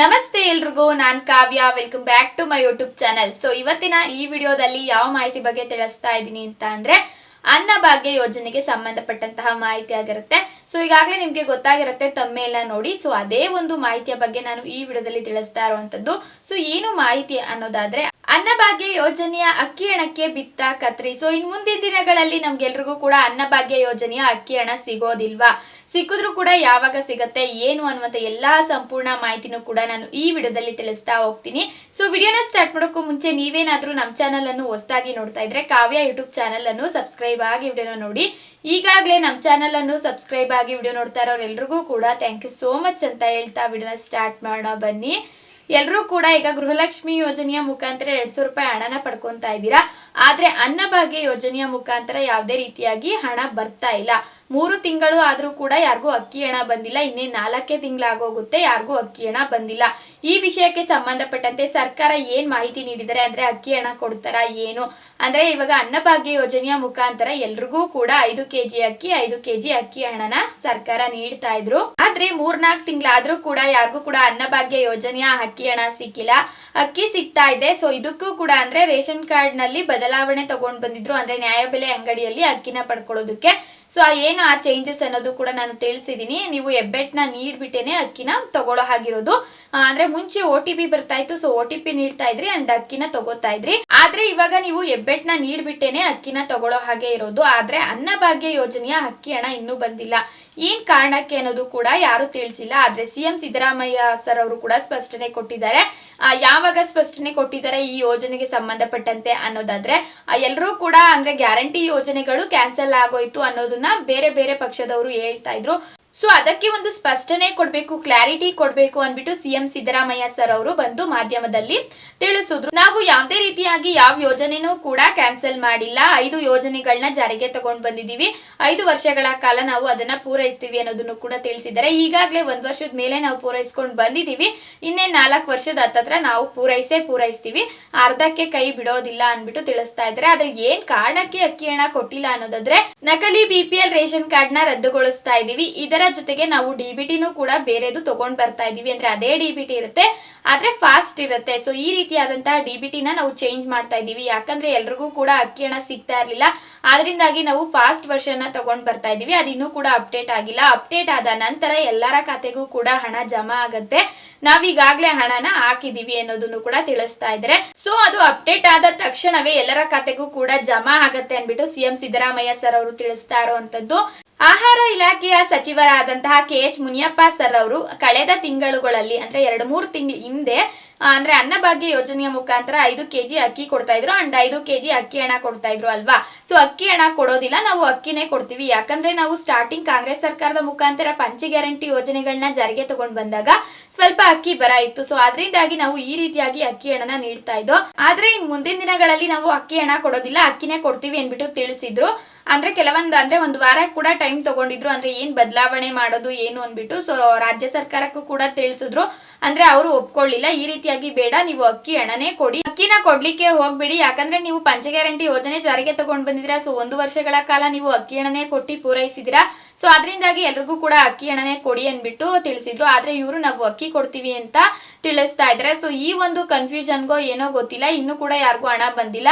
ನಮಸ್ತೆ ಎಲ್ರಿಗೂ, ನಾನ್ Kavya. Welcome back to my YouTube channel so ಇವತ್ತಿನ ಈ ವಿಡಿಯೋದಲ್ಲಿ ಯಾವ ಮಾಹಿತಿ ಬಗ್ಗೆ ತಿಳಿಸ್ತಾ ಇದ್ದೀನಿ ಅಂತ ಅಂದ್ರೆ ಅನ್ನಭಾಗ್ಯ ಯೋಜನೆಗೆ ಸಂಬಂಧಪಟ್ಟಂತಹ ಮಾಹಿತಿ ಆಗಿರುತ್ತೆ. ಸೊ ಈಗಾಗಲೇ ನಿಮ್ಗೆ ಗೊತ್ತಾಗಿರುತ್ತೆ ತಮ್ಮೆಲ್ಲ ನೋಡಿ. ಸೊ ಅದೇ ಒಂದು ಮಾಹಿತಿಯ ಬಗ್ಗೆ ನಾನು ಈ ವಿಡಿಯೋದಲ್ಲಿ ತಿಳಿಸ್ತಾ ಇರುವಂತದ್ದು. ಸೊ ಏನು ಮಾಹಿತಿ ಅನ್ನೋದಾದ್ರೆ ಅನ್ನಭಾಗ್ಯ ಯೋಜನೆಯ ಅಕ್ಕಿ ಹಣಕ್ಕೆ ಬಿತ್ತ ಕತ್ರಿ. ಸೊ ಇನ್ ಮುಂದಿನ ದಿನಗಳಲ್ಲಿ ನಮ್ಗೆಲ್ರಿಗೂ ಕೂಡ ಅನ್ನಭಾಗ್ಯ ಯೋಜನೆಯ ಅಕ್ಕಿ ಹಣ ಸಿಗೋದಿಲ್ವಾ? ಸಿಕ್ಕಿದ್ರು ಕೂಡ ಯಾವಾಗ ಸಿಗತ್ತೆ, ಏನು ಅನ್ನುವಂತ ಎಲ್ಲಾ ಸಂಪೂರ್ಣ ಮಾಹಿತಿನೂ ಕೂಡ ನಾನು ಈ ವಿಡಿಯೋದಲ್ಲಿ ತಿಳಿಸ್ತಾ ಹೋಗ್ತೀನಿ. ಸೊ ವಿಡಿಯೋನ ಸ್ಟಾರ್ಟ್ ಮಾಡೋಕ್ಕೂ ಮುಂಚೆ ನೀವೇನಾದ್ರೂ ನಮ್ಮ ಚಾನಲ್ ಅನ್ನು ಹೊಸದಾಗಿ ನೋಡ್ತಾ ಇದ್ರೆ ಕಾವ್ಯ ಯೂಟ್ಯೂಬ್ ಚಾನಲ್ ಅನ್ನು ಸಬ್ಸ್ಕ್ರೈಬ್ ಆಗಿ ವಿಡಿಯೋನ ನೋಡಿ. ಈಗಾಗಲೇ ನಮ್ಮ ಚಾನಲ್ ಅನ್ನು ಸಬ್ಸ್ಕ್ರೈಬ್ ಆಗಿ ವಿಡಿಯೋ ನೋಡ್ತಾ ಇರೋರೆಲ್ರಿಗೂ ಕೂಡ ಥ್ಯಾಂಕ್ ಯು ಸೋ ಮಚ್ ಅಂತ ಹೇಳ್ತಾ ವಿಡಿಯೋನ ಸ್ಟಾರ್ಟ್ ಮಾಡೋಣ ಬನ್ನಿ. ಎಲ್ಲರೂ ಕೂಡ ಈಗ ಗೃಹಲಕ್ಷ್ಮಿ ಯೋಜನೆಯ ಮುಖಾಂತರ ಎರಡ್ ಸಾವಿರ ರೂಪಾಯಿ ಹಣನ ಪಡ್ಕೊಂತಾ ಇದ್ದೀರಾ. ಆದ್ರೆ ಅನ್ನಭಾಗ್ಯ ಯೋಜನೆಯ ಮುಖಾಂತರ ಯಾವುದೇ ರೀತಿಯಾಗಿ ಹಣ ಬರ್ತಾ ಇಲ್ಲ. ಮೂರು ತಿಂಗಳು ಆದ್ರೂ ಕೂಡ ಯಾರಿಗೂ ಅಕ್ಕಿ ಹಣ ಬಂದಿಲ್ಲ, ಇನ್ನೇ ನಾಲ್ಕೇ ತಿಂಗಳಾಗೋಗುತ್ತೆ, ಯಾರಿಗೂ ಅಕ್ಕಿ ಹಣ ಬಂದಿಲ್ಲ. ಈ ವಿಷಯಕ್ಕೆ ಸಂಬಂಧಪಟ್ಟಂತೆ ಸರ್ಕಾರ ಏನ್ ಮಾಹಿತಿ ನೀಡಿದರೆ, ಅಂದ್ರೆ ಅಕ್ಕಿ ಹಣ ಕೊಡ್ತಾರ ಏನು? ಅಂದ್ರೆ ಇವಾಗ ಅನ್ನಭಾಗ್ಯ ಯೋಜನೆಯ ಮುಖಾಂತರ ಎಲ್ರಿಗೂ ಕೂಡ ಐದು ಕೆಜಿ ಅಕ್ಕಿ, ಐದು ಕೆಜಿ ಅಕ್ಕಿ ಹಣನ ಸರ್ಕಾರ ನೀಡ್ತಾ ಇದ್ರು. ಆದ್ರೆ ಮೂರ್ನಾಲ್ಕು ತಿಂಗಳಾದ್ರೂ ಕೂಡ ಯಾರಿಗೂ ಕೂಡ ಅನ್ನಭಾಗ್ಯ ಯೋಜನೆಯ ಅಕ್ಕಿ ಹಣ ಸಿಕ್ಕಿಲ್ಲ. ಅಕ್ಕಿ ಸಿಗ್ತಾ ಇದೆ, ಸೊ ಇದಕ್ಕೂ ಕೂಡ ಅಂದ್ರೆ ರೇಷನ್ ಕಾರ್ಡ್ನಲ್ಲಿ ಬದಲಾವಣೆ ತಗೊಂಡ್ ಬಂದಿದ್ರು. ಅಂದ್ರೆ ನ್ಯಾಯಬೆಲೆ ಅಂಗಡಿಯಲ್ಲಿ ಅಕ್ಕಿನ ಪಡ್ಕೊಳ್ಳೋದಕ್ಕೆ ಸೊ ಏನು ಆ ಚೇಂಜಸ್ ಅನ್ನೋದು ಕೂಡ ನಾನು ತಿಳಿಸಿದೀನಿ. ನೀವು ಹೆಬ್ಬೆಟ್ನ ನೀಡ್ಬಿಟ್ಟೇನೆ ಅಕ್ಕಿನ ತಗೊಳ್ಳೋ ಹಾಗಿರೋದು. ಅಂದ್ರೆ ಮುಂಚೆ ಓ ಟಿ ಪಿ ಬರ್ತಾ ಇತ್ತು. ಸೊ ಓ ಟಿ ಪಿ ನೀಡ್ತಾ ಇದ್ರಿ ಅಂಡ್ ಅಕ್ಕಿನ ತಗೋತಾ ಇದ್ರಿ. ಆದ್ರೆ ಇವಾಗ ನೀವು ಹೆಬ್ಬೆಟ್ನ ನೀಡ್ಬಿಟ್ಟೇನೆ ಅಕ್ಕಿನ ತಗೊಳ್ಳೋ ಹಾಗೆ ಇರೋದು. ಆದ್ರೆ ಅನ್ನಭಾಗ್ಯ ಯೋಜನೆಯ ಅಕ್ಕಿ ಹಣ ಇನ್ನೂ ಬಂದಿಲ್ಲ. ಏನ್ ಕಾರಣಕ್ಕೆ ಅನ್ನೋದು ಕೂಡ ಯಾರು ತಿಳಿಸಿಲ್ಲ. ಆದ್ರೆ ಸಿಎಂ ಸಿದ್ದರಾಮಯ್ಯ ಸರ್ ಅವರು ಕೂಡ ಸ್ಪಷ್ಟನೆ ಕೊಟ್ಟಿದ್ದಾರೆ. ಯಾವಾಗ ಸ್ಪಷ್ಟನೆ ಕೊಟ್ಟಿದ್ದಾರೆ ಈ ಯೋಜನೆಗೆ ಸಂಬಂಧಪಟ್ಟಂತೆ ಅನ್ನೋದಾದ್ರೆ ಎಲ್ಲರೂ ಕೂಡ ಅಂದ್ರೆ ಗ್ಯಾರಂಟಿ ಯೋಜನೆಗಳು ಕ್ಯಾನ್ಸಲ್ ಆಗೋಯ್ತು ಅನ್ನೋದನ್ನ ಬೇರೆ ಬೇರೆ ಪಕ್ಷದವರು ಹೇಳ್ತಾ ಇದ್ರು. ಸೊ ಅದಕ್ಕೆ ಒಂದು ಸ್ಪಷ್ಟನೆ ಕೊಡಬೇಕು ಕ್ಲಾರಿಟಿ ಕೊಡಬೇಕು ಅಂದ್ಬಿಟ್ಟು ಸಿಎಂ ಸಿದ್ದರಾಮಯ್ಯ ಸರ್ ಅವರು ಬಂದು ಮಾಧ್ಯಮದಲ್ಲಿ ತಿಳಿಸಿದ್ರು. ನಾವು ಯಾವುದೇ ರೀತಿಯಾಗಿ ಯಾವ ಯೋಜನೆನೂ ಕೂಡ ಕ್ಯಾನ್ಸಲ್ ಮಾಡಿಲ್ಲ. ಐದು ಯೋಜನೆಗಳನ್ನ ಜಾರಿಗೆ ತಗೊಂಡ್ ಬಂದಿದ್ದೀವಿ. ಐದು ವರ್ಷಗಳ ಕಾಲ ನಾವು ಅದನ್ನ ಪೂರೈಸ್ತೀವಿ ಅನ್ನೋದನ್ನು ಕೂಡ ತಿಳಿಸಿದ್ದಾರೆ. ಈಗಾಗಲೇ ಒಂದು ವರ್ಷದ ಮೇಲೆ ನಾವು ಪೂರೈಸ್ಕೊಂಡು ಬಂದಿದ್ದೀವಿ. ಇನ್ನೇ ನಾಲ್ಕು ವರ್ಷದ ಹತ್ತತ್ರ ನಾವು ಪೂರೈಸೇ ಪೂರೈಸ್ತೀವಿ. ಅರ್ಧಕ್ಕೆ ಕೈ ಬಿಡೋದಿಲ್ಲ ಅಂದ್ಬಿಟ್ಟು ತಿಳಿಸ್ತಾ ಇದ್ದಾರೆ. ಆದ್ರೆ ಏನ್ ಕಾರಣಕ್ಕೆ ಅಕ್ಕಿ ಹಣ ಕೊಟ್ಟಿಲ್ಲ ಅನ್ನೋದಾದ್ರೆ ನಕಲಿ ಬಿಪಿಎಲ್ ರೇಷನ್ ಕಾರ್ಡ್ನ ರದ್ದುಗೊಳಿಸ್ತಾ ಇದೀವಿ ಇದರ ಜೊತೆಗೆ ನಾವು ಡಿ ಬಿ ಕೂಡ ಬೇರೆದು ತಗೊಂಡ್ ಬರ್ತಾ ಇದೀವಿ. ಅಂದ್ರೆ ಅದೇ ಡಿ ಬಿ ಇರುತ್ತೆ, ಆದ್ರೆ ಫಾಸ್ಟ್ ಇರುತ್ತೆ. ಸೊ ಈ ರೀತಿಯಾದಂತಹ ಡಿ ಬಿ ಟಿನ ನಾವು ಚೇಂಜ್ ಮಾಡ್ತಾ ಇದೀವಿ. ಯಾಕಂದ್ರೆ ಎಲ್ರಿಗೂ ಕೂಡ ಅಕ್ಕಿ ಹಣ ಸಿಗ್ತಾ ಇರ್ಲಿಲ್ಲ. ಆದ್ರಿಂದಾಗಿ ನಾವು ಫಾಸ್ಟ್ ವರ್ಷನ್ ತಗೊಂಡ್ ಬರ್ತಾ ಇದೀವಿ. ಅದು ಇನ್ನೂ ಕೂಡ ಅಪ್ಡೇಟ್ ಆಗಿಲ್ಲ. ಅಪ್ಡೇಟ್ ಆದ ನಂತರ ಎಲ್ಲರ ಖಾತೆಗೂ ಕೂಡ ಹಣ ಜಮಾ ಆಗತ್ತೆ. ನಾವೀಗಾಗ್ಲೇ ಹಣನ ಹಾಕಿದೀವಿ ಅನ್ನೋದನ್ನು ಕೂಡ ತಿಳಿಸ್ತಾ ಇದ್ರೆ ಸೊ ಅದು ಅಪ್ಡೇಟ್ ಆದ ತಕ್ಷಣವೇ ಎಲ್ಲರ ಖಾತೆಗೂ ಕೂಡ ಜಮಾ ಆಗತ್ತೆ ಅನ್ಬಿಟ್ಟು ಸಿಎಂ ಸಿದ್ದರಾಮಯ್ಯ ಸರ್ ಅವರು ತಿಳಿಸ್ತಾ ಇರುವಂತದ್ದು. ಆಹಾರ ಇಲಾಖೆಯ ಸಚಿವರಾದಂತಹ ಕೆ ಎಚ್ ಮುನಿಯಪ್ಪ ಸರ್ ಅವರು ಕಳೆದ ತಿಂಗಳುಗಳಲ್ಲಿ, ಅಂದ್ರೆ ಎರಡು ಮೂರು ತಿಂಗಳ ಹಿಂದೆ ಅಂದ್ರೆ ಅನ್ನಭಾಗ್ಯ ಯೋಜನೆಯ ಮುಖಾಂತರ ಐದು ಕೆಜಿ ಅಕ್ಕಿ ಕೊಡ್ತಾ ಇದ್ರು, ಅಂಡ್ ಐದು ಕೆಜಿ ಅಕ್ಕಿ ಹಣ ಕೊಡ್ತಾ ಇದ್ರು ಅಲ್ವಾ? ಸೊ ಅಕ್ಕಿ ಹಣ ಕೊಡೋದಿಲ್ಲ, ನಾವು ಅಕ್ಕಿನೇ ಕೊಡ್ತೀವಿ. ಯಾಕಂದ್ರೆ ನಾವು ಸ್ಟಾರ್ಟಿಂಗ್ ಕಾಂಗ್ರೆಸ್ ಸರ್ಕಾರದ ಮುಖಾಂತರ ಪಂಚ ಗ್ಯಾರಂಟಿ ಯೋಜನೆಗಳನ್ನ ಜಾರಿಗೆ ತಗೊಂಡ್ ಬಂದಾಗ ಸ್ವಲ್ಪ ಅಕ್ಕಿ ಬರ ಇತ್ತು. ಸೊ ಅದರಿಂದಾಗಿ ನಾವು ಈ ರೀತಿಯಾಗಿ ಅಕ್ಕಿ ಹಣನ ನೀಡ್ತಾ ಇದ್ದೋ. ಆದ್ರೆ ಇನ್ ಮುಂದಿನ ದಿನಗಳಲ್ಲಿ ನಾವು ಅಕ್ಕಿ ಹಣ ಕೊಡೋದಿಲ್ಲ, ಅಕ್ಕಿನೇ ಕೊಡ್ತೀವಿ ಅಂದ್ಬಿಟ್ಟು ತಿಳಿಸಿದ್ರು. ಅಂದ್ರೆ ಕೆಲವೊಂದು, ಅಂದ್ರೆ ಒಂದು ವಾರ ಕೂಡ ಟೈಮ್ ತಗೊಂಡಿದ್ರು. ಅಂದ್ರೆ ಏನ್ ಬದಲಾವಣೆ ಮಾಡೋದು, ಏನು ಅಂದ್ಬಿಟ್ಟು ಸೊ ರಾಜ್ಯ ಸರ್ಕಾರಕ್ಕೂ ಕೂಡ ತಿಳಿಸಿದ್ರು. ಅಂದ್ರೆ ಅವರು ಒಪ್ಕೊಳ್ಳಿಲ್ಲ. ಈ ರೀತಿಯಾಗಿ ಬೇಡ, ನೀವು ಅಕ್ಕಿ ಹಣನೇ ಕೊಡಿ. ಅಕ್ಕಿನ ಕೊಡ್ಲಿಕ್ಕೆ ಹೋಗ್ಬಿಡಿ, ಯಾಕಂದ್ರೆ ನೀವು ಪಂಚ ಗ್ಯಾರಂಟಿ ಯೋಜನೆ ಜಾರಿಗೆ ತಗೊಂಡ್ ಬಂದಿದ್ದೀರಾ. ಸೊ ಒಂದು ವರ್ಷಗಳ ಕಾಲ ನೀವು ಅಕ್ಕಿ ಹಣನೇ ಕೊಟ್ಟಿ ಪೂರೈಸಿದಿರಾ ಸೊ ಅದರಿಂದಾಗಿ ಎಲ್ರಿಗೂ ಕೂಡ ಅಕ್ಕಿ ಹಣನೇ ಕೊಡಿ ಅನ್ಬಿಟ್ಟು ತಿಳಿಸಿದ್ರು. ಆದ್ರೆ ಇವರು ನಾವು ಅಕ್ಕಿ ಕೊಡ್ತೀವಿ ಅಂತ ತಿಳಿಸ್ತಾ ಇದ್ದಾರೆ. ಸೊ ಈ ಒಂದು ಕನ್ಫ್ಯೂಷನ್ಗೋ ಏನೋ ಗೊತ್ತಿಲ್ಲ. ಇನ್ನು ಕೂಡ ಯಾರಿಗೂ ಹಣ ಬಂದಿಲ್ಲ.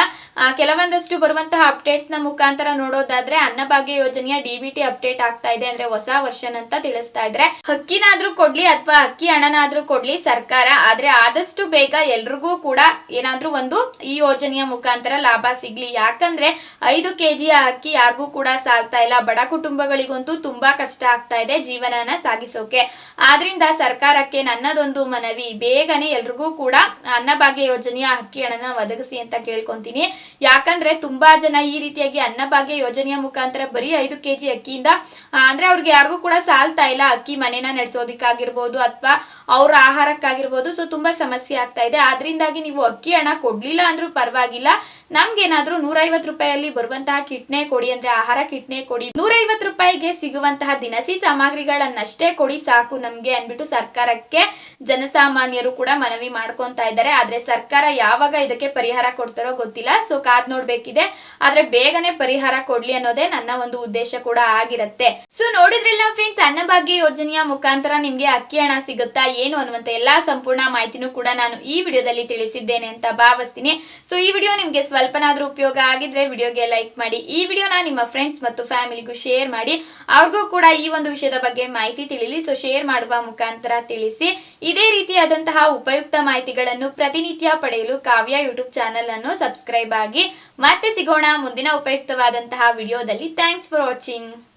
ಕೆಲವೊಂದಷ್ಟು ಬರುವಂತಹ ಅಪ್ಡೇಟ್ಸ್ನ ಮುಖಾಂತರ ನೋಡೋದಾದ್ರೆ ಅನ್ನಭಾಗ್ಯ ಯೋಜನೆಯ ಡಿಬಿಟಿ ಅಪ್ಡೇಟ್ ಆಗ್ತಾ ಇದೆ ಅಂದ್ರೆ ಹೊಸ ವರ್ಷನ್ ಅಂತ ತಿಳಿಸ್ತಾ ಇದ್ರೆ ಅಕ್ಕಿನಾದ್ರೂ ಕೊಡ್ಲಿ ಅಥವಾ ಅಕ್ಕಿ ಹಣನಾದ್ರೂ ಕೊಡ್ಲಿ ಸರ್ಕಾರ. ಆದ್ರೆ ಆದಷ್ಟು ಬೇಗ ಎಲ್ರಿಗೂ ಕೂಡ ಏನಾದ್ರೂ ಒಂದು ಈ ಯೋಜನೆಯ ಮುಖಾಂತರ ಲಾಭ ಸಿಗ್ಲಿ. ಯಾಕಂದ್ರೆ ಐದು ಕೆಜಿಯ ಅಕ್ಕಿ ಯಾರಿಗೂ ಕೂಡ ಸಾಲ್ತಾ ಇಲ್ಲ. ಬಡ ಕುಟುಂಬಗಳಿಗಂತೂ ತುಂಬಾ ಕಷ್ಟ ಆಗ್ತಾ ಇದೆ ಜೀವನನ ಸಾಗಿಸೋಕೆ. ಆದ್ರಿಂದ ಸರ್ಕಾರಕ್ಕೆ ನನ್ನದೊಂದು ಮನವಿ ಬೇಗನೆ ಎಲ್ರಿಗೂ ಕೂಡ ಅನ್ನಭಾಗ್ಯ ಯೋಜನೆಯ ಅಕ್ಕಿ ಹಣನ ಒದಗಿಸಿ ಅಂತ ಕೇಳ್ಕೊಂತೀನಿ. ಯಾಕಂದ್ರೆ ತುಂಬಾ ಜನ ಈ ರೀತಿಯಾಗಿ ಅನ್ನಭಾಗ್ಯ ಯೋಜನೆಯ ಮುಖಾಂತರ ಬರೀ ಐದು ಕೆಜಿ ಅಕ್ಕಿಯಿಂದ ಆ, ಅಂದ್ರೆ ಅವ್ರಿಗೆ ಯಾರಿಗೂ ಕೂಡ ಸಾಲ್ತಾ ಇಲ್ಲ ಅಕ್ಕಿ ಮನೇನ ನಡೆಸೋದಿಕ್ಕಾಗಿರ್ಬೋದು ಅಥವಾ ಅವ್ರ ಆಹಾರಕ್ಕಾಗಿರ್ಬೋದು. ಸೊ ತುಂಬಾ ಸಮಸ್ಯೆ ಆಗ್ತಾ ಇದೆ. ಆದ್ರಿಂದಾಗಿ ನೀವು ಅಕ್ಕಿ ಹಣ ಕೊಡ್ಲಿಲ್ಲ ಅಂದ್ರೂ ಪರವಾಗಿಲ್ಲ. ನಮ್ಗೇನಾದ್ರೂ ನೂರೈವತ್ತು ರೂಪಾಯಲ್ಲಿ ಬರುವಂತಹ ಕಿಟ್ನೆ ಕೊಡಿ ಅಂದ್ರೆ ಆಹಾರ ಕಿಟ್ನೆ ಕೊಡಿ. ನೂರೈವತ್ತು ರೂಪಾಯಿಗೆ ಸಿಗುವಂತಹ ದಿನಸಿ ಸಾಮಗ್ರಿಗಳನ್ನಷ್ಟೇ ಕೊಡಿ ಸಾಕು ನಮ್ಗೆ ಅಂದ್ಬಿಟ್ಟು ಸರ್ಕಾರಕ್ಕೆ ಜನಸಾಮಾನ್ಯರು ಕೂಡ ಮನವಿ ಮಾಡ್ಕೊಂತಾ ಇದ್ದಾರೆ. ಆದ್ರೆ ಸರ್ಕಾರ ಯಾವಾಗ ಇದಕ್ಕೆ ಪರಿಹಾರ ಕೊಡ್ತಾರೋ ಗೊತ್ತಿಲ್ಲ. ಸೊ ಕಾದ್ ನೋಡ್ಬೇಕಿದೆ. ಆದ್ರೆ ಬೇಗನೆ ಪರಿಹಾರ ಕೊಡ್ಲಿ ಅನ್ನೋದೇ ನನ್ನ ಒಂದು ಉದ್ದೇಶ ಕೂಡ ಆಗಿರತ್ತೆ. ಸೊ ನೋಡಿದ್ರಿಲ್ಲ ಫ್ರೆಂಡ್ಸ್ ಅನ್ನಭಾಗ್ಯ ಯೋಜನೆಯ ಮುಖಾಂತರ ನಿಮ್ಗೆ ಅಕ್ಕಿ ಹಣ ಸಿಗುತ್ತಾ ಏನು ಅನ್ನುವಂತ ಎಲ್ಲಾ ಸಂಪೂರ್ಣ ಮಾಹಿತಿನೂ ಕೂಡ ನಾನು ಈ ವಿಡಿಯೋದಲ್ಲಿ ತಿಳಿಸಿದ್ದೇನೆ ಅಂತ ಭಾವಿಸ್ತೀನಿ. ಸೊ ಈ ವಿಡಿಯೋ ನಿಮಗೆ ಸ್ವಲ್ಪನಾದರೂ ಉಪಯೋಗ ಆಗಿದ್ರೆ ವಿಡಿಯೋಗೆ ಲೈಕ್ ಮಾಡಿ, ಈ ವಿಡಿಯೋನ ನಿಮ್ಮ ಫ್ರೆಂಡ್ಸ್ ಮತ್ತು ಫ್ಯಾಮಿಲಿಗೂ ಶೇರ್ ಮಾಡಿ, ಅವ್ರಿಗೂ ಕೂಡ ಈ ಒಂದು ವಿಷಯದ ಬಗ್ಗೆ ಮಾಹಿತಿ ತಿಳಿಲಿ. ಸೊ ಶೇರ್ ಮಾಡುವ ಮುಖಾಂತರ ತಿಳಿಸಿ. ಇದೇ ರೀತಿಯಾದಂತಹ ಉಪಯುಕ್ತ ಮಾಹಿತಿಗಳನ್ನು ಪ್ರತಿನಿತ್ಯ ಪಡೆಯಲು ಕಾವ್ಯ ಯೂಟ್ಯೂಬ್ ಚಾನಲ್ ಅನ್ನು ಸಬ್ಸ್ಕ್ರೈಬ್ ಆಗಿ. ಮತ್ತೆ ಸಿಗೋಣ ಮುಂದಿನ ಉಪಯುಕ್ತವಾದಂತಹ ವಿಡಿಯೋದಲ್ಲಿ. Thanks for watching